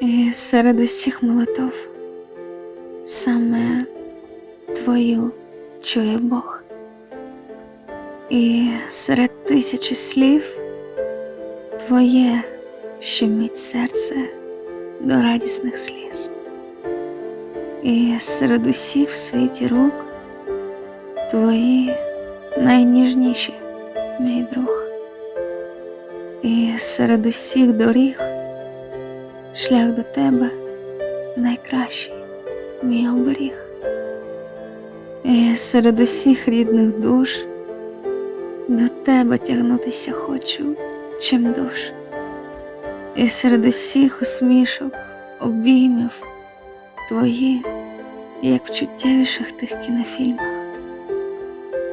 І серед усіх молитов саме твою чує Бог. І серед тисячі слів твоє щемить серце до радісних сліз. І серед усіх в світі рук твої найніжніші, мій друг. І серед усіх доріг шлях до тебе найкращий, мій оберіг. І серед усіх рідних душ до тебе тягнутися хочу, чим душ. І серед усіх усмішок, обіймів твої, як в чуттєвіших тих кінофільмах.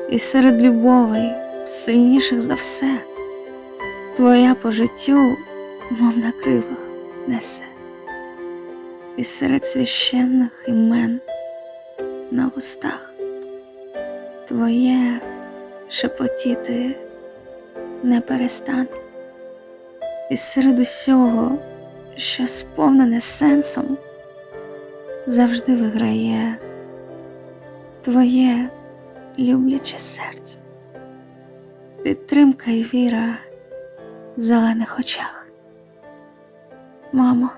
І серед любовей, сильніших за все, твоя по життю, мов на крилах, несе. І серед священних імен на устах твоє шепотіти не перестану. І серед усього, що сповнене сенсом, завжди виграє твоє любляче серце, підтримка і віра в зелених очах. Мамо,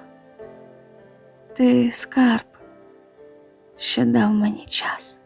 ти скарб, що дав мені час.